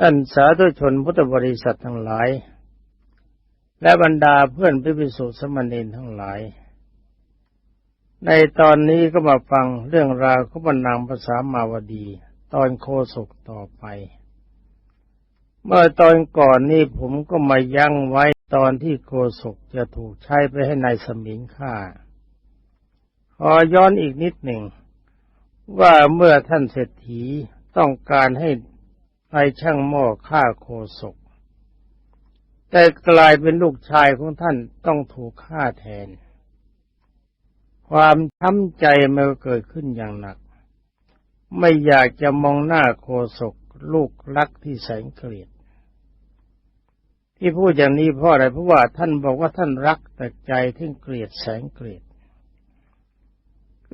ท่านสาธุชนพุทธบริษัททั้งหลาย และบรรดาเพื่อนพิพิสุสมณีทั้งหลาย ในตอนนี้ก็มาฟังเรื่องราวของบรรนางภาษามาวดี ตอนโคศกต่อไป เมื่อตอนก่อนนี้ผมก็มายั้งไว้ตอนที่โคศกจะถูกใช้ไปให้นายสมิงฆ่า ขอย้อนอีกนิดหนึ่ง ว่าเมื่อท่านเศรษฐีต้องการให้ นายช่างหม้อฆ่าโคศก แต่กลายเป็นลูกชายของท่านต้องถูกฆ่าแทน ความช้ำใจมันเกิดขึ้นอย่างหนัก ไม่อยากจะมองหน้าโคศกลูกรักที่แสนเกลียด ที่พูดอย่างนี้เพราะอะไรเพราะว่าท่านบอกว่าท่านรักแต่ใจท่เกลียดแสนเกลียด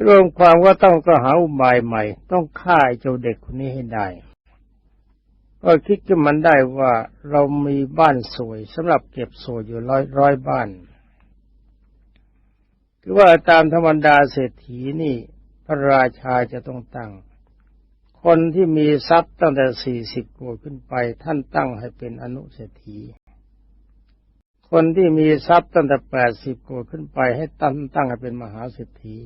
รวมความว่าต้องก็หาอุบายใหม่ ต้องฆ่าไอเจ้าเด็กคนนี้ให้ได้ ก็คิดขึ้นมันได้ว่าเรามีบ้านสวยสำหรับเก็บสวยอยู่ร้อยร้อยบ้าน คือว่าตามธรรมดาเศรษฐีนี่ พระราชาจะต้องตั้ง คนที่มีทรัพย์ตั้งแต่สี่สิบโกดขึ้นไป ท่านตั้งให้เป็นอนุเศรษฐี คนที่มีทรัพย์ตั้งแต่แปดสิบโกดขึ้นไปให้ตั้งตั้งให้เป็นมหาเศรษฐี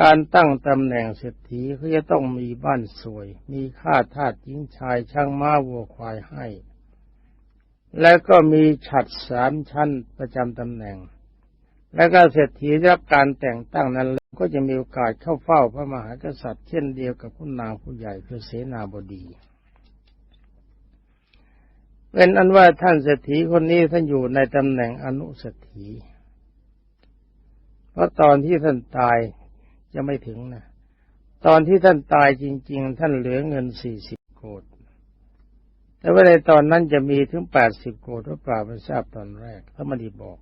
การตั้งตำแหน่งเศรษฐีเขาจะต้องมีบ้านสวย มีข้าทาสหญิงชายช่างม้าวัวควายให้ แล้วก็มีฉัดสามชั้นประจำตำแหน่ง แล้วก็เศรษฐีรับการแต่งตั้งนั้นแล้วก็จะมีโอกาสเข้าเฝ้าพระมหากษัตริย์ เช่นเดียวกับผู้นางผู้ใหญ่คือเสนาบดีเป็นอันว่าท่านเศรษฐีคนนี้ท่านอยู่ในตำแหน่งอนุเศรษฐีเพราะตอนที่ท่านตาย จะไม่ถึงนะตอนที่ท่านตายจริง ๆ ท่านเหลือเงินสี่สิบโกดแต่ว่าในตอนนั้นจะมีถึงแปดสิบโกดหรือเปล่าไม่ทราบตอนแรกถ้าไม่ได้บอก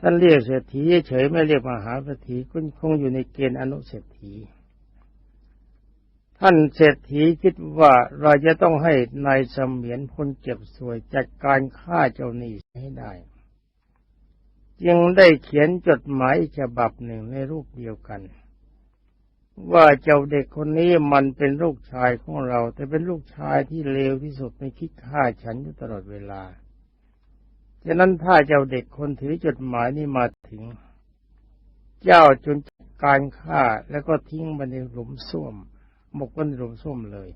ท่านเรียกเศรษฐีเฉยไม่เรียกมหาเศรษฐีก็คงอยู่ในเกณฑ์อนุเศรษฐี ท่านเศรษฐีคิดว่าเราจะต้องให้นายเสมียนพลเก็บสวยจัดการฆ่าเจ้าหนี้ให้ได้ จึงได้เขียนจดหมายฉบับหนึ่งในรูปเดียวกัน ว่าเจ้าเด็กคนนี้มันเป็นลูกชายของเรา แต่เป็นลูกชายที่เลวที่สุดไม่คิดฆ่าฉันอยู่ตลอดเวลาฉะนั้นถ้าเจ้าเด็กคนถือจดหมายนี้มาถึง เจ้าจนจัดการฆ่าแล้วก็ทิ้งมันในหลุมส้วมหมกไว้ในหลุมส้วมเลย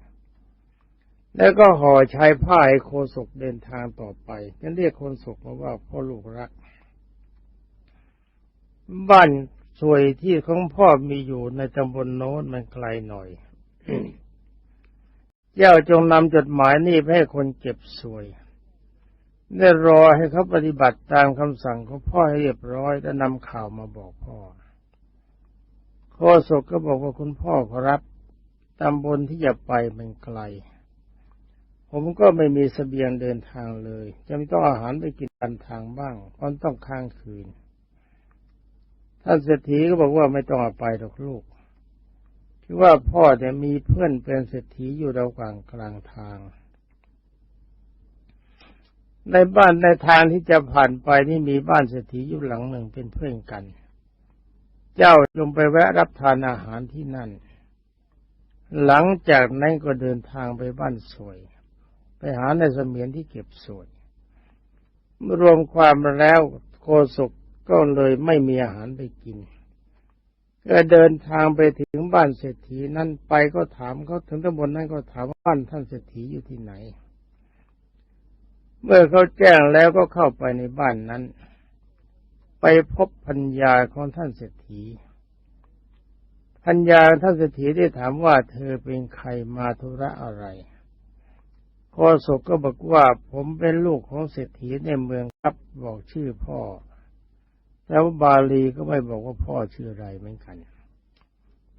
แล้วก็ห่อชายผ้าให้โคศกเดินทางต่อไปฉันเรียกโคศกมาว่าพ่อลูกรัก บ้านสวยที่ของพ่อมีอยู่ในตำบลโน้นมันไกลหน่อยเจ้าจงนำจดหมายนี้ไปให้คนเก็บสวยได้รอให้เขาปฏิบัติตามคำสั่งของพ่อให้เรียบร้อยแล้วนำข่าวมาบอกพ่อโคศกก็บอกว่าคุณพ่อขอรับตำบลที่จะไปมันไกล ผมก็ไม่มีสเสบียงเดินทางเลย จะไม่ต้องอาหารไปกินกันทางบ้างเพราะต้องค้างคืน ท่านเศรษฐีก็บอกว่าไม่ต้องเอาไปหรอกลูกคือว่าพ่อแต่มีเพื่อนเป็นเศรษฐีอยู่ระหว่างกลางทาง ในบ้านในทางที่จะผ่านไปนี่มีบ้านเศรษฐีอยู่หลังหนึ่งเป็นเพื่อนกัน เจ้าจงไปแวะรับทานอาหารที่นั่น หลังจากนั้นก็เดินทางไปบ้านสวย ไปหาในเสมียนที่เก็บสวยรวมความแล้วโคศก ก็เลยไม่มีอาหารไปกินก็เดินทางไปถึงบ้านเศรษฐีนั่นไปก็ถามเขาถึงตำบลนั้นก็ถามว่าบ้านท่านเศรษฐีอยู่ที่ไหน เมื่อเขาแจ้งแล้วก็เข้าไปในบ้านนั้น ไปพบพัญญาของท่านเศรษฐีพัญญาท่านเศรษฐีได้ถามว่าเธอเป็นใครมาธุระอะไรโคศกก็บอกว่าผมเป็นลูกของเศรษฐีในเมืองครับบอกชื่อพ่อ แล้วบาลีก็ไม่บอกว่าพ่อชื่ออะไรเหมือนกัน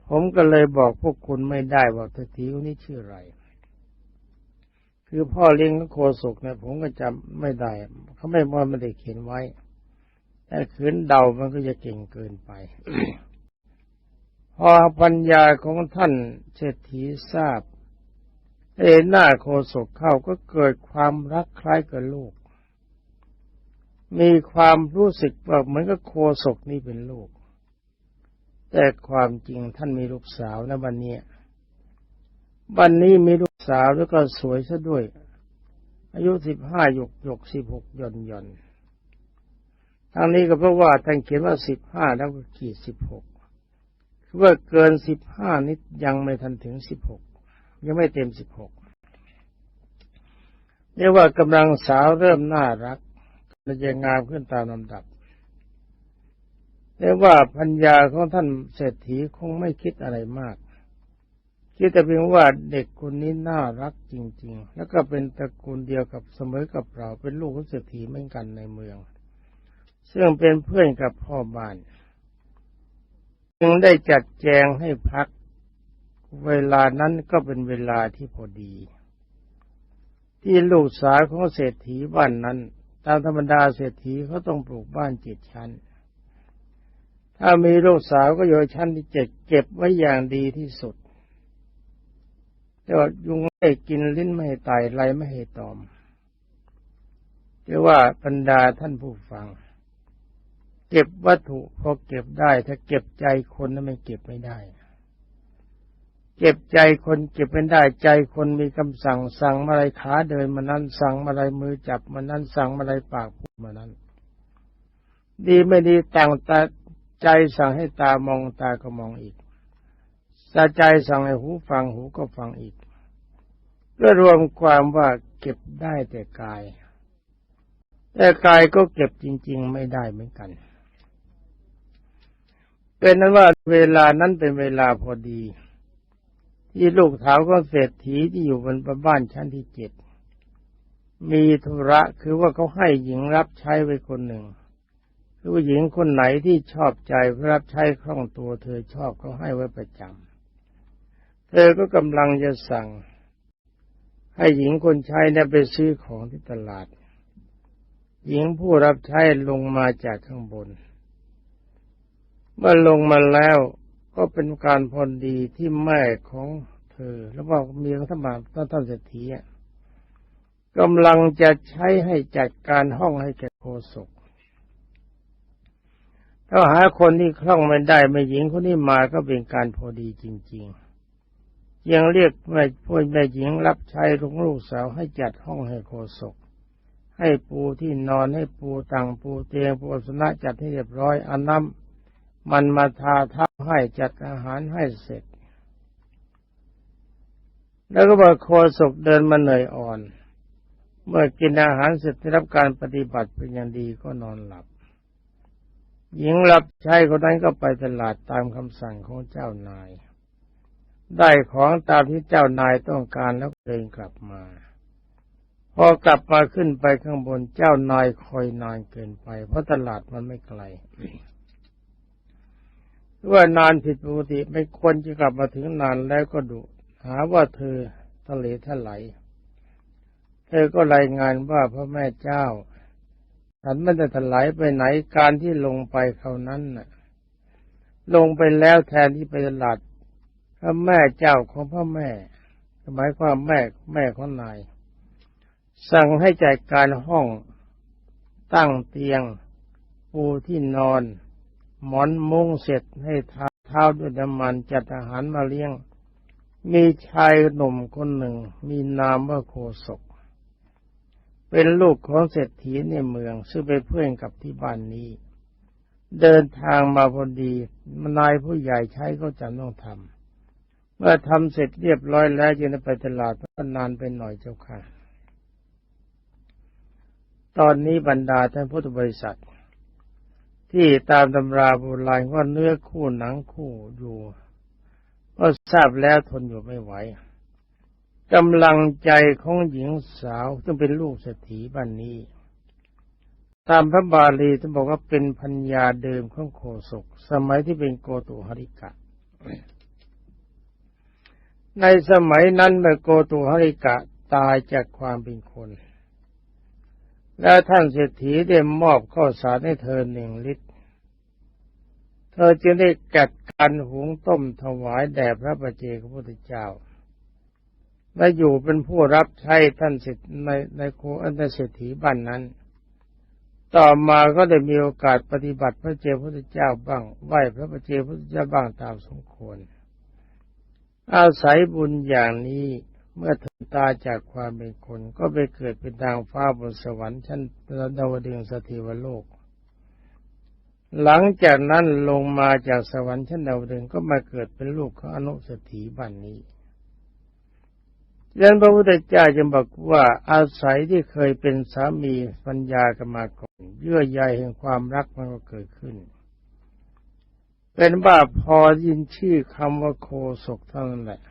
ผมก็เลยบอกพวกคุณไม่ได้ว่าเศรษฐีคนนี้ชื่ออะไร คือพ่อเลี้ยงของโคศกเนี่ยผมก็จำไม่ได้ เขาไม่ว่าไม่ได้เขียนไว้ แต่ขืนเดามันก็จะเก่งเกินไป พอปัญญาของท่านเศรษฐีทราบเห็นหน้าโคศกเข้าก็เกิดความรักใคล้ายกับลูก มีความรู้สึกว่าเหมือนกับโคศกนี่เป็นลูก แต่ความจริงท่านมีลูกสาวนะวันนี้วันนี้มีลูกสาวแล้วก็สวยซะด้วย อายุสิบห้าหยกหยกสิบหกย่อนย่อนทางนี้ก็เพราะว่าท่านเขียนว่าสิบห้าแล้วก็ขีดสิบหกคือว่าเกินสิบห้านิดยังไม่ทันถึงสิบหกยังไม่เต็มสิบหกเรียกว่ากำลังสาวเริ่มน่ารัก มันจะงามขึ้นตามลำดับเรียกว่าพัญญาของท่านเศรษฐีคงไม่คิดอะไรมาก คิดแต่เพียงว่าเด็กคนนี้น่ารักจริง ๆ แล้วก็เป็นตระกูลเดียวกับเสมอกับเรา เป็นลูกของเศรษฐีเหมือนกันในเมือง ซึ่งเป็นเพื่อนกับพ่อบ้าน จึงได้จัดแจงให้พัก เวลานั้นก็เป็นเวลาที่พอดี ที่ลูกสาวของเศรษฐีบ้านนั้น ตามธรรมดาเศรษฐีเขาต้องปลูกบ้านเจ็ดชั้น ถ้ามีลูกสาวก็อยู่ชั้นที่เจ็ดเก็บไว้อย่างดีที่สุดแต่ว่ายุงไม่กินลิ้นไม่ให้ไตไรไม่ให้ตอมเรียกว่าบรรดาท่านผู้ฟัง เก็บวัตถุพอเก็บได้ ถ้าเก็บใจคนนั้นไม่เก็บไม่ได้ เก็บใจคนเก็บไม่ได้ใจคนมีคำสั่งสั่งอะไรขาเดินมานั้นสั่งอะไรมือจับมานั้นสั่งอะไรปากพูดมานั้น ดีไม่ดีต่างตาใจสั่งให้ตามองตาก็มองอีกตาใจสั่งให้หูฟังหูก็ฟังอีกก็รวมความว่าเก็บได้แต่กาย แต่กายก็เก็บจริง ๆ ไม่ได้เหมือนกัน เป็นนั้นว่าเวลานั้นเป็นเวลาพอดี ที่ลูกสาวของเศรษฐีที่อยู่บนบ้านชั้นที่เจ็ดมีธุระคือว่าเขาให้หญิงรับใช้ไว้คนหนึ่งคือว่าหญิงคนไหนที่ชอบใจรับใช้คล่องตัวเธอชอบเขาให้ไว้ประจำเธอก็กำลังจะสั่ง ให้หญิงคนใช้เนี่ยไปซื้อของที่ตลาด หญิงผู้รับใช้ลงมาจากข้างบน เมื่อลงมาแล้ว ก็เป็นการพอดีที่แม่ของเธอ แล้วว่ามีเขาท่านมาท่านเศรษฐีกำลังจะใช้ให้จัดการห้องให้แก่โคศกถ้าหาคนที่คล่องไม่ได้ไม่หญิงคนนี้มาก็เป็นการพอดีจริงๆยังเรียกแม่พ่อแม่หญิงรับใช้ลูกลูกสาวให้จัดห้องให้โคศก ให้ปูที่นอนให้ปูตังปูเตียงปูสนะจัดให้เรียบร้อยอันน้ำ มันมาทาทับให้จัดอาหารให้เสร็จ แล้วก็บอกโคศกเดินมาเหนื่อยอ่อน เมื่อกินอาหารเสร็จได้รับการปฏิบัติเป็นอย่างดีก็นอนหลับ หญิงรับใช้คนนั้นก็ไปตลาดตามคำสั่งของเจ้านาย ได้ของตามที่เจ้านายต้องการแล้วเดินกลับมา พอกลับมาขึ้นไปข้างบนเจ้านายคอยนานเกินไป เพราะตลาดมันไม่ไกล ว่านานผิดปกติไม่ควรจะกลับมาถึงนานแล้วก็ดุหาว่าเธอทะเลทลายเธอก็รายงานว่าพระแม่เจ้าฉันไม่ได้ถลายไปไหนการที่ลงไปเขานั้นน่ะ ลงไปแล้วแทนที่ไปตลาดพระแม่เจ้าของพระแม่หมายความแม่แม่ของนาย สั่งให้จัดการห้องตั้งเตียงปูที่นอน หมอนมุ้งเสร็จให้ทาเท้าด้วยน้ำมันจัดอาหารมาเลี้ยง มีชายหนุ่มคนหนึ่ง มีนามว่าโคศก เป็นลูกของเศรษฐีในเมือง ซึ่งเป็นเพื่อนกับที่บ้านนี้ เดินทางมาพอดีนายผู้ใหญ่ใช้ก็จำต้องทำเมื่อทำเสร็จเรียบร้อยแล้วจึงไปตลาดก็นานไปหน่อยเจ้าค่ะ ตอนนี้บรรดาท่านพุทธบริษัท ที่ตามตำราโบราณว่าเนื้อคู่หนังคู่อยู่ก็ทราบแล้วทนอยู่ไม่ไหวกำลังใจของหญิงสาวซึ่งเป็นลูกเศรษฐีบ้านนี้ ตามพระบาลีท่านบอกว่าเป็นพัญญาเดิมของโคศก สมัยที่เป็นโกตุหริกะ ในสมัยนั้นเมื่อโกตุหริกะตายจากความเป็นคน แล้วท่านเศรษฐีได้มอบข้าวสารให้เธอหนึ่งลิตร เธอจึงได้กัดการหุงต้มถวายแด่พระประเจกพระพุทธเจ้า และอยู่เป็นผู้รับใช้ท่านสิทธิ์ในในโคอันเศรษฐีบ้านนั้น ต่อมาก็ได้มีโอกาสปฏิบัติพระเจ้าพุทธเจ้าบ้าง ไหว้พระประเจ้าพุทธเจ้าบ้างตามสมควร อาศัยบุญอย่างนี้ เมื่อถึงตายจากความเป็นคนก็ไปเกิดเป็นดาวฟ้าบนสวรรค์ชั้นดาวดึงสถิวโลก หลังจากนั้นลงมาจากสวรรค์ชั้นดาวดึงก็มาเกิดเป็นลูกของอนุสถีบันนี้ยันพระพุทธเจ้าจึงบอกว่าอาศัยที่เคยเป็นสามีปัญญากันมาก่อนเยื่อใยแห่งความรักมันก็เกิดขึ้น เป็นบ้าพอยินชื่อคำว่าโคศกเท่านั้นแหละ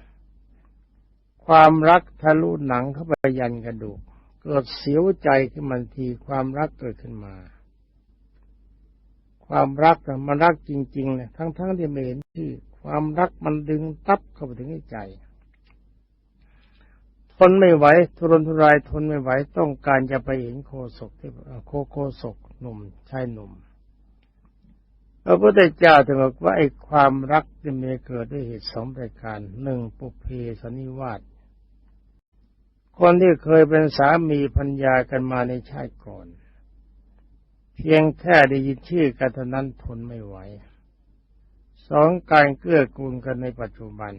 ความรักทะลุหนังเข้าไปยันกระดูก เกิดเสียวใจขึ้นมันทีความรักเกิดขึ้นมา ความรักมันรักจริงๆเนี่ยทั้งๆทที่ไม่เห็นชื่อ ความรักมันดึงตับเข้าไปถึงใจ ทนไม่ไหวทุรนทุรายทนไม่ไหวต้องการจะไปเห็นโคศกที่โคโคศกหนุ่มชายหนุ่มพระพุทธเจ้าถึงบอกว่าไอ้ความรักจะมีเกิดด้วยเหตุสองประการหนึ่งปุเพสนิวาส คนที่เคยเป็นสามีพัญญากันมาในชาติก่อน เพียงแค่ได้ยินชื่อกันเท่านั้นทนไม่ไหวสองการเกื้อกูลกันในปัจจุบัน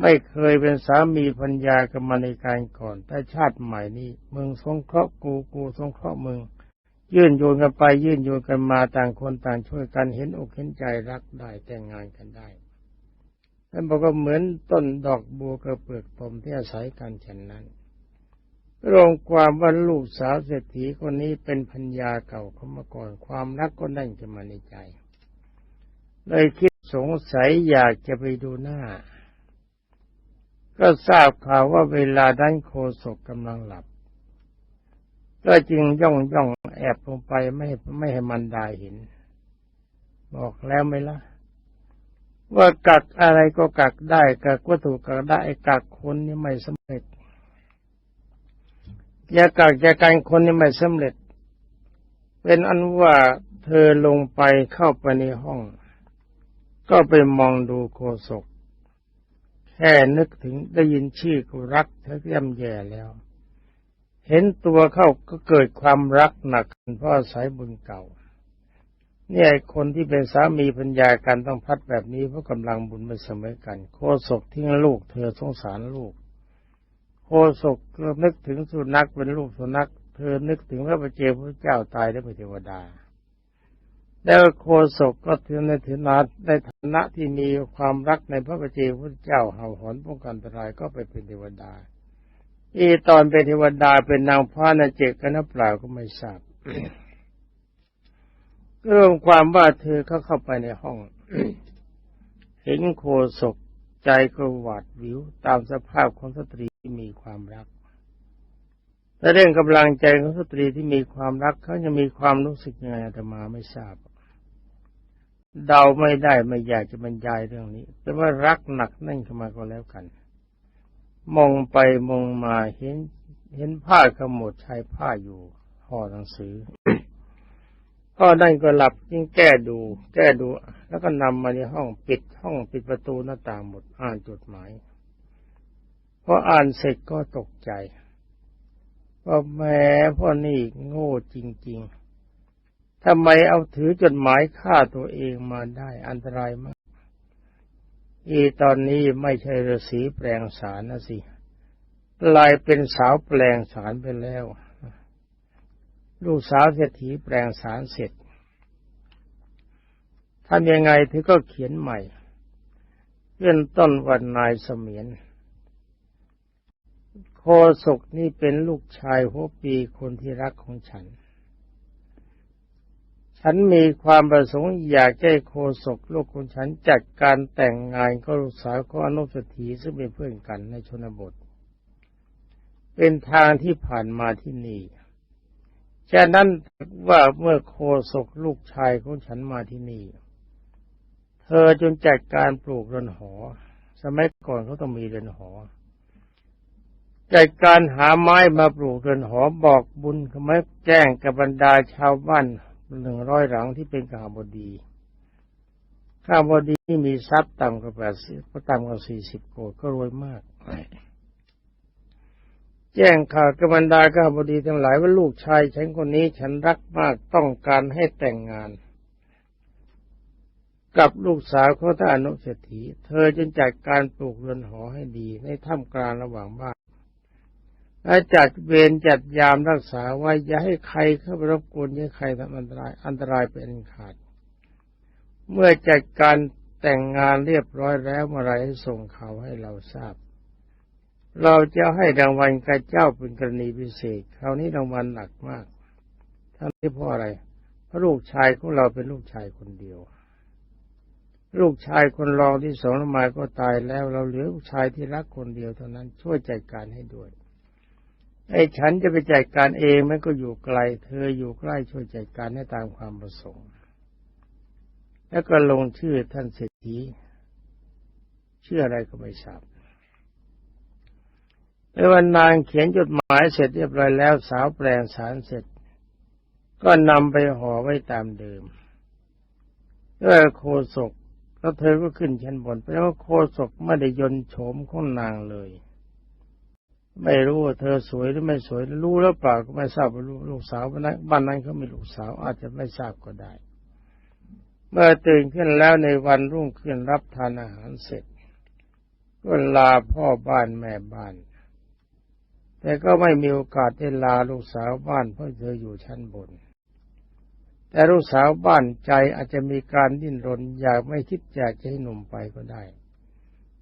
ไม่เคยเป็นสามีพัญญากันมาในการก่อน แต่ชาติใหม่นี้มึงสงเคราะห์กูกูสงเคราะห์มึง ยื่นโยนกันไปยื่นโยนกันมาต่างคนต่างช่วยกันเห็นอกเห็นใจรักได้แต่งงานกันได้ ท่านบอกว่าเหมือนต้นดอกบัวกระเปลือกตมที่อาศัยกันเช่นนั้นรวมความว่าลูกสาวเศรษฐีคนนี้เป็นพัญญาเก่าเขามาก่อน ความรักก็นั่งขึ้นมาในใจ เลยคิดสงสัยอยากจะไปดูหน้า ก็ทราบข่าวว่าเวลาด้านโคศกกำลังหลับ ก็จึงย่องย่องแอบลงไปไม่ไม่ให้มันได้เห็น บอกแล้วไหมล่ะ ว่ากักอะไรก็กักได้กักวัตถุกักได้กักคนนี่ไม่สำเร็จอย่ากักอย่าการคนนี่ไม่สำเร็จ เป็นอันว่าเธอลงไปเข้าไปในห้อง ก็ไปมองดูโคศก แค่นึกถึงได้ยินชื่อกูรักเธอย่ำแย่แล้ว เห็นตัวเข้าก็เกิดความรักหนักเพราะอาศัยบุญเก่า เนี่ยคนที่เป็นสามีปัญญากันต้องพัดแบบนี้เพราะกำลังบุญไม่เสมอกัน โคศกทิ้งลูกเธอสงสารลูก โคศกก็นึกถึงสุนัขเป็นลูกสุนัข เธอนึกถึงพระประเจพระเจ้าตายได้เป็นเทวดา แล้วโคศกก็ถือในถือนาในฐานะที่มีความรักในพระประเจพระเจ้าเห่าหอนป้องกันอันตรายก็ไปเป็นเทวดา อีตอนเป็นเทวดาเป็นนางฟ้านาเจกกันนับเปล่าก็ไม่ทราบ เรื่องความว่าเธอเขาเข้าไปในห้อง เห็นโคศกใจก็หวาดวิวตามสภาพของสตรีที่มีความรักแต่เรื่องกำลังใจของสตรีที่มีความรักเขาจะมีความรู้สึกยังไงอาตมาไม่ทราบ เดาไม่ได้ไม่อยากจะบรรยายเรื่องนี้ แต่ว่ารักหนักนั่นเข้ามาก็แล้วกัน มองไปมองมาเห็น เห็นผ้าขมวดชายผ้าอยู่ห่อหนังสือ พ่อนั่นก็หลับยิ่งแก้ดู แก้ดู แล้วก็นำมาในห้องปิดห้องปิดประตูหน้าต่างหมดอ่านจดหมายพออ่านเสร็จก็ตกใจว่าแม่พ่อนี่โง่จริง ๆทำไมเอาถือจดหมายฆ่าตัวเองมาได้อันตรายมาก อีตอนนี้ไม่ใช่ฤาษีแปลงสารนะสิกลายเป็นสาวแปลงสารไปแล้ว ลูกสาวเศรษฐีแปลงสารเสร็จทำยังไงถึงก็เขียนใหม่เริ่มต้นวันนายเสมียน โคศกนี่เป็นลูกชายหัวปีคนที่รักของฉัน ฉันมีความประสงค์อยากให้โคศกลูกของฉันจัดการแต่งงานกับลูกสาวของอนุสถีซึ่งเป็นเพื่อนกันในชนบท เป็นทางที่ผ่านมาที่นี่ ฉะนั้นว่าเมื่อโคศกลูกชายของฉันมาที่นี่ เธอจนจัดการปลูกเรือนหอ สมัยก่อนเขาต้องมีเรือนหอจัดการหาไม้มาปลูกเรือนหอบอกบุญเขาไม่แจ้งกับบรรดาชาวบ้านหนึ่งร้อยหลังที่เป็นข้าบดีข้าบดีที่มีทรัพย์ต่ำกว่าแปดสิบต่ำกว่าสี่สิบโกดก็รวยมาก แจ้งข่าวกับบรรดาข้าบดีทั้งหลายว่าลูกชายฉันคนนี้ฉันรักมากต้องการให้แต่งงาน กับลูกสาวของท่านอนุเศรษฐีเธอจึงจัดการปลูกเรือนหอให้ดีในถ้ำกลางระหว่างบ้านและจัดเวรจัดยามรักษาไว้อย่าให้ใครเข้าไปรบกวนอย่าให้ใครทำอันตรายอันตรายเป็นขาด เมื่อจัดการแต่งงานเรียบร้อยแล้วเมื่อไรให้ส่งข่าวให้เราทราบ เราจะให้รางวัลกับเจ้าเป็นกรณีพิเศษ คราวนี้รางวัลหนักมากท่านที่พราะอะไรพระลูกชายของเราเป็นลูกชายคนเดียว ลูกชายคนรองที่สองมาก็ตายแล้ว เราเหลือลูกชายที่รักคนเดียวเท่านั้นช่วยจัดการให้ด้วยไอ้ฉันจะไปจัดการเองมันก็อยู่ไกล เธออยู่ใกล้ช่วยจัดการให้ตามความประสงค์ แล้วก็ลงชื่อท่านเศรษฐีชื่ออะไรก็ไม่ทราบ ในวันนางเขียนจดหมายเสร็จเรียบร้อยแล้วสาวแปลงสารเสร็จ ก็นำไปห่อไว้ตามเดิมด้วยโคศกแล้วเธอก็ขึ้นชั้นบนแปลว่าโคศกไม่ได้ยนโฉมของนางเลย ไม่รู้ว่าเธอสวยหรือไม่สวยรู้แล้วเปล่าก็ไม่ทราบว่าลูกสาวบ้านนั้นบ้านนั้นเขามีลูกสาวอาจจะไม่ทราบก็ได้ เมื่อตื่นขึ้นแล้วในวันรุ่งขึ้นรับทานอาหารเสร็จ ก็ลาพ่อบ้านแม่บ้าน แต่ก็ไม่มีโอกาสได้ลาลูกสาวบ้านเพราะเธออยู่ชั้นบน แต่ลูกสาวบ้านใจอาจจะมีการดิ้นรนอยากไม่คิดอยากจะให้หนุ่มไปก็ได้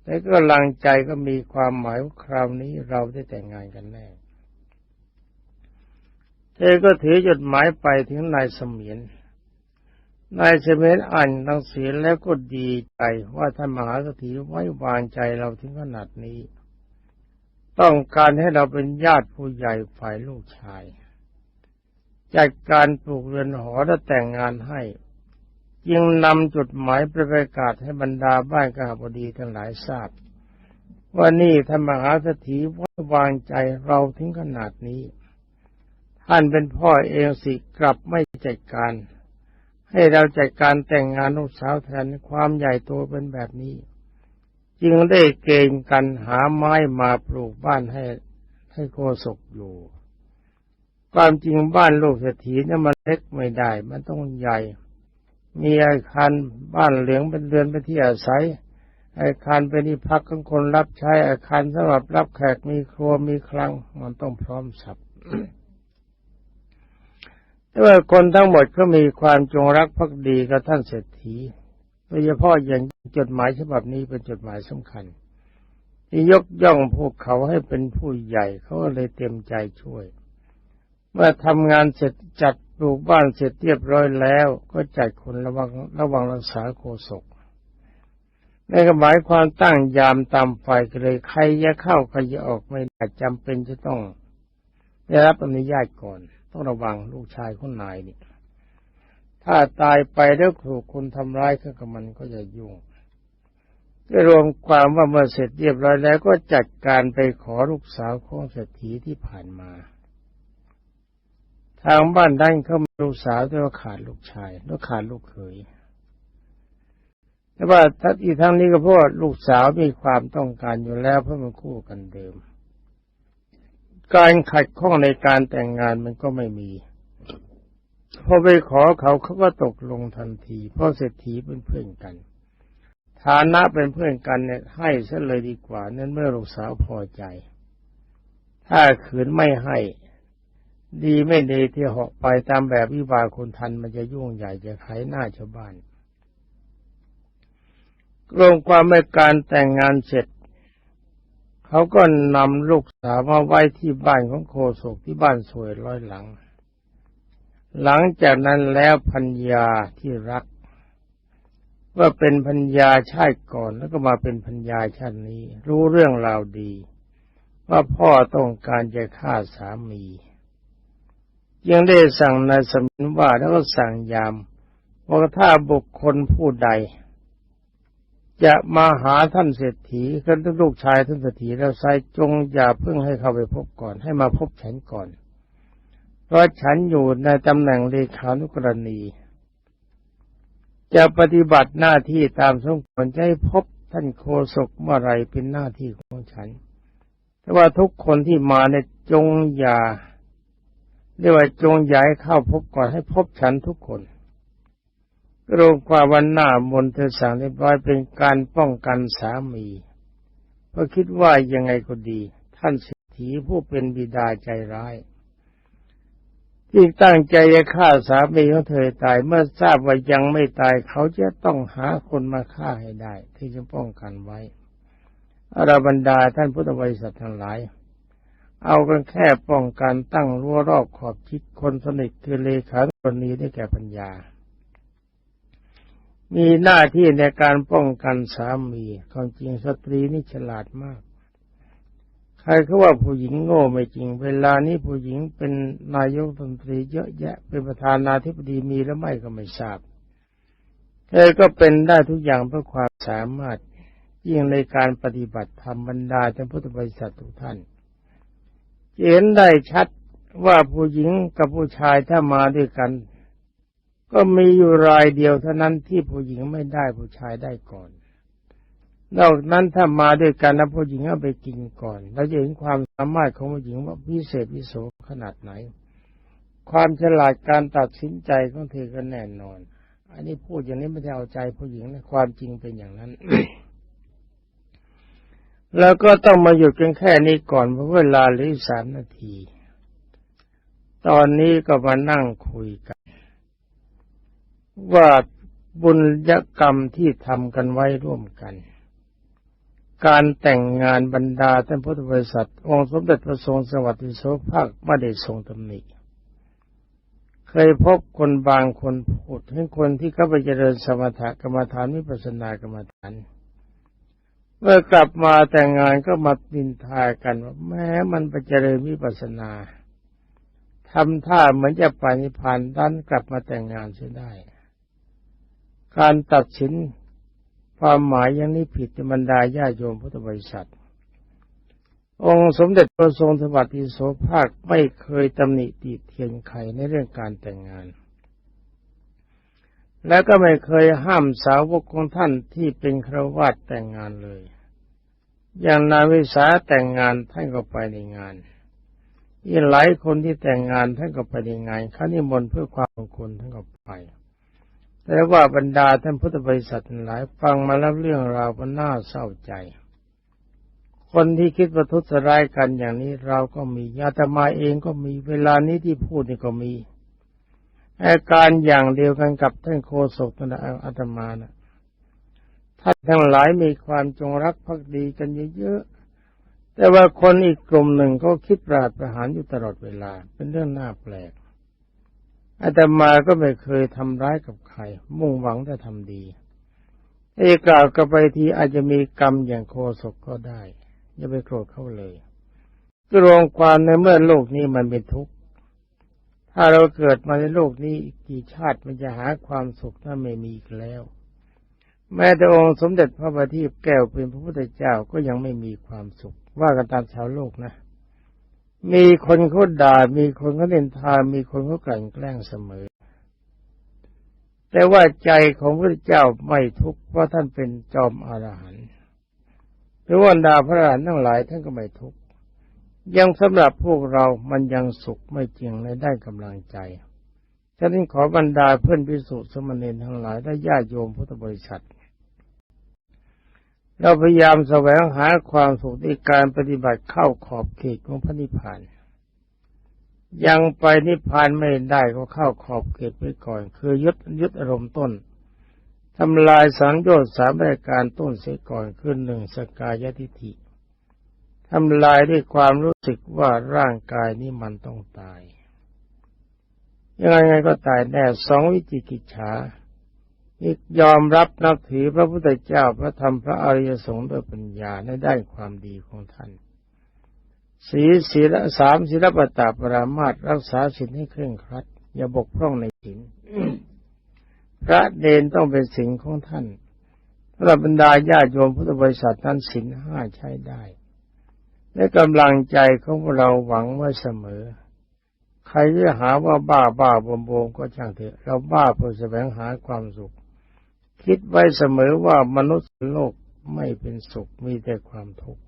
แต่ก็ลังใจก็มีความหมายว่าคราวนี้เราได้แต่งงานกันแน่ เธอก็ถือจดหมายไปถึงนายเสมียนนายเสมียนอ่านหนังสือแล้วก็ดีใจว่าท่านมหาสถีไว้วางใจเราถึงขนาดนี้ ต้องการให้เราเป็นญาติผู้ใหญ่ฝ่ายลูกชาย จัดการปลูกเรือนหอและแต่งงานให้ จึงนำจดหมายไปประกาศให้บรรดาบ้านกหบดีทั้งหลายทราบ ว่านี่ท่านมหาสถีไววางใจเราถึงขนาดนี้ ท่านเป็นพ่อเองสิกลับไม่จัดการ ให้เราจัดการแต่งงานลูกสาวแทนความใหญ่โตเป็นแบบนี้ จึงได้เกณฑ์กันหาไม้มาปลูกบ้านให้ให้โคศกอยู่ ความจริงบ้านลูกเศรษฐีนี่มันเล็กไม่ได้ มันต้องใหญ่ มีอาคารบ้านเหลืองเป็นเรือนเป็นที่อาศัย อาคารเป็นที่พักของคนรับใช้ อาคารสำหรับรับแขกมีครัวมีคลัง มันต้องพร้อมสับแต่ว่าคนทั้งหมดก็มีความจงรักภักดีกับท่านเศรษฐี โดยเฉพาะอย่างจดหมายฉบับนี้เป็นจดหมายสำคัญที่ยกย่องพวกเขาให้เป็นผู้ใหญ่เขาเลยเต็มใจช่วย เมื่อทำงานเสร็จจัดปลูกบ้านเสร็จเรียบร้อยแล้ว ก็จัดคนระวังระวังรักษาโคศกในก็หมายความตั้งยามตามไฟก็เลย ใครจะเข้าใครจะออกไม่ได้จำเป็นจะต้องได้รับอนุญาตก่อน ต้องระวังลูกชายคนนายนี่ ถ้าตายไปแล้วถูกคนทำร้ายก็กับมันก็จะยุ่งก็รวมความว่าเมื่อเสร็จเรียบร้อยแล้วก็จัดการไปขอลูกสาวของเศรษฐีที่ผ่านมา ทางบ้านด้านเขามีลูกสาวแต่ว่าขาดลูกชายแล้วขาดลูกเขยแต่ว่าทัอีทั้งนี้ก็เพราะลูกสาวมีความต้องการอยู่แล้วเพราะมันคู่กันเดิม การขัดข้องในการแต่งงานมันก็ไม่มี พอไปขอเขาเขาก็ตกลงทันทีเพราะเศรษฐีเป็นเพื่อนกัน ฐานะเป็นเพื่อนกันเนี่ยให้ซะเลยดีกว่า นั้นเมื่อลูกสาวพอใจ ถ้าขืนไม่ให้ ดีไม่ดีที่เหาะไปตามแบบวิวาคนทันมันจะยุ่งใหญ่จะขายหน้าชาวบ้านรวมความในการแต่งงานเสร็จ เขาก็นำลูกสาวมาไว้ที่บ้านของโคศกที่บ้านสวยร้อยหลัง หลังจากนั้นแล้วพัญญาที่รัก ว่าเป็นพัญญาชาติก่อนแล้วก็มาเป็นพัญญาชาตินี้ รู้เรื่องราวดี ว่าพ่อต้องการจะฆ่าสามี ยังได้สั่งนายสมินว่าแล้วก็สั่งยามว่าถ้าบุคคลผู้ใด จะมาหาท่านเศรษฐีก็ลูกชายท่านเศรษฐีแล้วไซจงอย่าเพิ่งให้เข้าไปพบก่อน ให้มาพบฉันก่อน เพราะฉันอยู่ในตำแหน่งเลขานุกรณี จะปฏิบัติหน้าที่ตามสมควรจะให้พบท่านโคศกเมื่อไรเป็นหน้าที่ของฉัน แต่ว่าทุกคนที่มาเนี่ยจงอย่าเรียกว่าจงย้ายเข้าพบก่อนให้พบฉันทุกคนรวมความวันหน้ามนเธอสั่งเรียบร้อยเป็นการป้องกันสามีเพราะคิดว่ายังไงก็ดี ท่านเศรษฐีผู้เป็นบิดาใจร้าย ที่ตั้งใจจะฆ่าสามีของเธอตายเมื่อทราบว่ายังไม่ตายเขาจะต้องหาคนมาฆ่าให้ได้ ที่จะป้องกันไว้อราบรรดาท่านพุทธบริษัททั้งหลาย เอากันแค่ป้องกันตั้งรั้วรอบขอบชิดคนสนิทคือเลขาคนนี้ได้แก่ปัญญา มีหน้าที่ในการป้องกันสามีความจริงสตรีนี่ฉลาดมาก ใครเขาว่าผู้หญิงโง่ไม่จริง เวลานี้ผู้หญิงเป็นนายกรัฐมนตรีเยอะแยะ เป็นประธานาธิบดีมีแล้วไม่ก็ไม่ทราบเธอก็เป็นได้ทุกอย่างเพื่อความสามารถยิ่งในการปฏิบัติธรรมบรรดาท่านพุทธบริษัททุกท่านเห็นได้ชัดว่าผู้หญิงกับผู้ชายถ้ามาด้วยกัน ก็มีอยู่รายเดียวเท่านั้นที่ผู้หญิงไม่ได้ผู้ชายได้ก่อน นอกนั้นถ้ามาด้วยกันแล้วผู้หญิงเอาไปกินก่อนเราจะเห็นความสามารถของผู้หญิงว่าพิเศษวิโสขนาดไหน ความฉลาดการตัดสินใจของเธอก็แน่นอน อันนี้พูดอย่างนี้ไม่ได้เอาใจผู้หญิงนะความจริงเป็นอย่างนั้น แล้วก็ต้องมาหยุดกันแค่นี้ก่อนเพราะเวลาเหลือสามนาที ตอนนี้ก็มานั่งคุยกัน ว่าบุญยกรรมที่ทำกันไว้ร่วมกัน การแต่งงานบรรดาท่านพุทธบริษัท องค์สมเด็จพระทรงสวัสดิโสภาคไม่ได้ทรงตำหนิเคยพบคนบางคนพูดถึงคนที่เข้าไปเจริญสมถกรรมฐานวิปัสสนากรรมฐาน เมื่อกลับมาแต่งงานก็มาดินทากันว่าแม้มันไปเจริญวิปัสสนาทำท่าเหมือนจะไปนิพานดันกลับมาแต่งงานเสียได้ การตัดสิน ความหมายอย่างนี้ผิดบรรดาญาโยมพุทธบริษัท องค์สมเด็จพระทรงสวัสดิโสภาคไม่เคยตำหนิติเทียนใครในเรื่องการแต่งงาน และก็ไม่เคยห้ามสาวกของท่านที่เป็นครวาตแต่งงานเลย อย่างนายวิสาแต่งงานท่านก็ไปในงานอีหลายคนที่แต่งงานท่านก็ไปในงานเขานิมนต์เพื่อความมงคลท่านก็ไป แต่ว่าบรรดาท่านพุทธบริษัทหลายฟังมาแล้วเรื่องราวมันน่าเศร้าใจ คนที่คิดว่าทุษร้ายกันอย่างนี้เราก็มีอาตมาเองก็มีเวลานี้ที่พูดนี่ก็มีอาการอย่างเดียวกันกับท่านโคศกท่านอาตมานะท่านทั้งหลายมีความจงรักภักดีกันเยอะๆแต่ว่าคนอีกกลุ่มหนึ่งก็คิดปราดประหารอยู่ตลอดเวลา เป็นเรื่องน่าแปลก อาตมาก็ไม่เคยทำร้ายกับใคร มุ่งหวังแต่ทำดีเอกล่าวกับไปทีอาจจะมีกรรมอย่างโคศกก็ได้ อย่าไปโกรธเขาเลยก็รวมความในเมื่อโลกนี้มันเป็นทุกข์ ถ้าเราเกิดมาในโลกนี้กกี่ชาติมันจะหาความสุขถ้าไม่มีอีกแล้ว แม้แต่องค์สมเด็จพระบัณฑิตแก้วเป็นพระพุทธเจ้าก็ยังไม่มีความสุข ว่ากันตามชาวโลกนะ มีคนเขาด่า มีคนเขาเล่นทามีคนเขากลั่นแกล้งเสมอ แต่ว่าใจของพระเจ้าไม่ทุกข์เพราะท่านเป็นจอมอรหันต์หรือว่าดาพระอรหันต์ทั้งหลายท่านก็ไม่ทุกข์ยังสำหรับพวกเรามันยังสุขไม่จริงในได้กำลังใจฉะนั้นขอบรรดาเพื่อนพิสุสมณีทั้งหลายและญาติโยมพุทธบริษัท เราพยายามแสวงหาความสุขในการปฏิบัติเข้าขอบเขตของพระนิพพาน ยังไปนิพพานไม่ได้ก็เข้าขอบเขตไปก่อน คือยึดยึดอารมณ์ต้นทำลายสังโยชน์สามรายการต้นเสียก่อนคือหนึ่งสกายทิฏฐิทำลายด้วยความรู้สึกว่าร่างกายนี้มันต้องตาย ยังไงก็ตายแน่สองวิจิกิจฉา อีกยอมรับนับถือพระพุทธเจ้าพระธรรมพระอริยสงฆ์ด้วยปัญญาในได้ความดีของท่านสีศีลสามศีลปตาปรามาตรักษาศีลให้เคร่งครัด อย่าบกพร่องในศีลพระเดนต้องเป็นสิ่งของท่านสำหรับรรดาญาโยมพุทธบริษัทท่านศีลห้าใช้ได้ และกำลังใจของเราหวังไว้เสมอ ใครจะหาว่าบ้าบ้าบมบมก็ช่างเถอะ เราบ้าเพื่อแสวงหาความสุข คิดไว้เสมอว่ามนุษย์โลกไม่เป็นสุขมีแต่ความทุกข์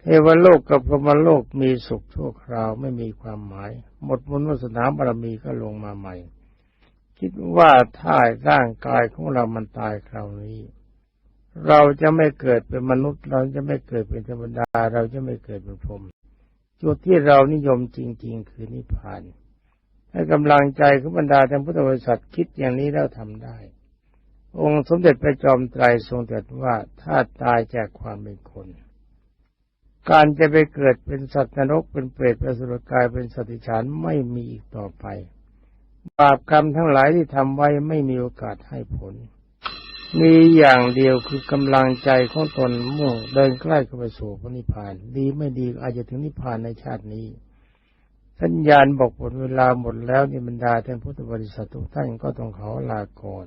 เทวโลกกับพรหมโลกมีสุขชั่วคราวไม่มีความหมาย หมดบุญวาสนาบารมีก็ลงมาใหม่ คิดว่าถ้าร่างกายของเรามันตายคราวนี้ เราจะไม่เกิดเป็นมนุษย์ เราจะไม่เกิดเป็นธรรมดา เราจะไม่เกิดเป็นพรหมจุดที่เรานิยมจริง ๆ คือนิพพาน ให้กำลังใจของบรรดาท่านพุทธบริษัทคิดอย่างนี้แล้วทำได้ องค์สมเด็จพระจอมไตรทรงตรัสว่าถ้าตายจากความเป็นคน การจะไปเกิดเป็นสัตว์นรกเป็นเปรตเป็นสุรกายเป็นสตว์ดิฉานไม่มีอีกต่อไป บาปกรรมทั้งหลายที่ทำไว้ไม่มีโอกาสให้ผล มีอย่างเดียวคือกำลังใจของตนมุ่งเดินใกล้เข้าไปสู่พระนิพพาน ดีไม่ดีอาจจะถึงนิพพานในชาตินี้สัญญาณบอกหมดเวลาหมดแล้วนี่บรรดาท่านพุทธบริษัททุกท่านก็ต้องขอลาก่อน